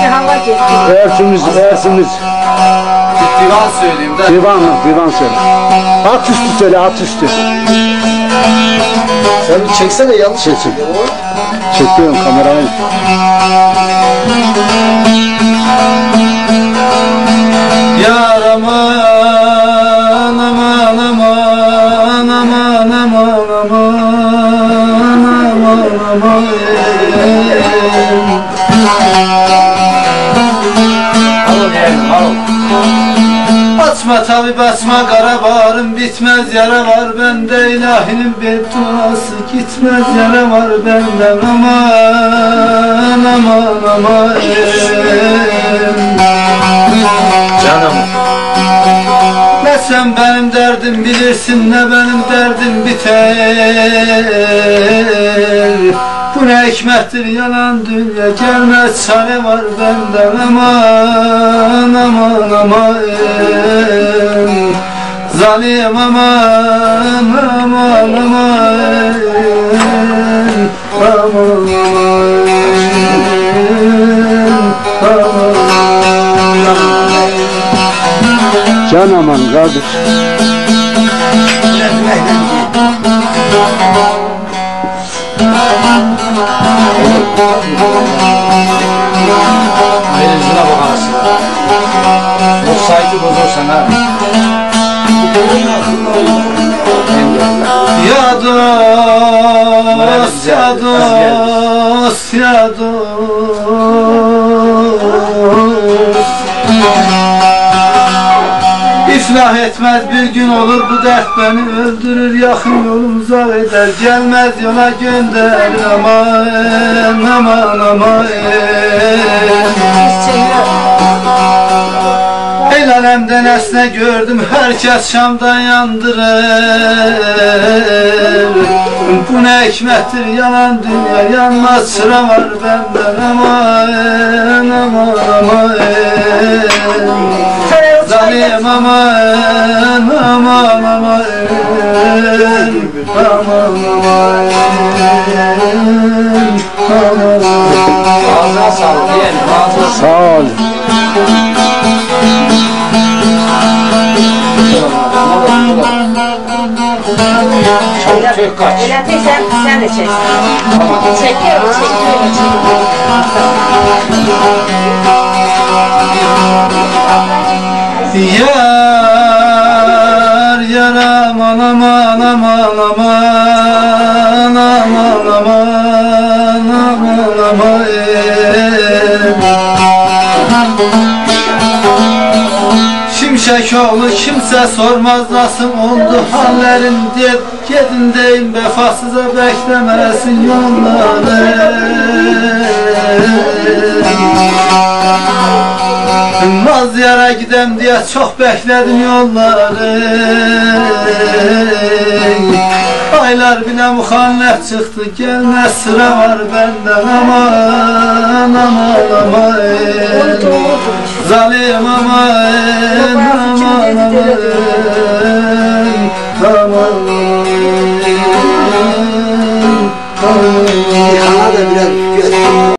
Eski hava getirdi. Ersimiz, Ersimiz. Bir divan söyleyeyim de. Divan, divan söyle. At üstü söyle, at üstü. Sen bir çeksene yanlış Çek, çek. Çekiyorum kamerayı. Basma tabi basma kara bağrım bitmez yara var bende ilahinin bedduası gitmez. Yara var bende aman aman aman. Canım. Ne sen benim derdim bilirsin ne benim derdim biter Bu ne hikmettir yalan dünya gelmez çare var benden aman aman aman. Zalim aman aman aman. Aman aman Can aman. kardeş. Ayrıcına bakarsın. Bu saygı bozursan ha. Ya dost, ya dost, ya dost İflah etmez bir gün olur bu dert beni öldürür Yakın yolum uzak eder gelmez yola gönder Aman aman aman. El alemden esne gördüm herkes Şam'dan yandırır Bu ne hikmettir yalan dünya yanmaz sıra var benden aman aman aman aman aman aman aman aman aman Ağzına sağlık yeğenim ağzına Sağ ol. Çabuk çök kaç. Öyle sen, sen de çek. Çekiyorum, çekiyorum, Yar yar aman aman aman aman aman aman aman aman Şimşek oğlu kimse sormaz nasıl oldu hallerin diye. Gedindeyim vefasıza beklemesin yolları Naz yara gidem diye çok bekledim yolları. Aylar bile muhallef çıktı gelmez sıra var benden. Aman aman aman. Zalim aman aman aman. Aman aman Kana da birer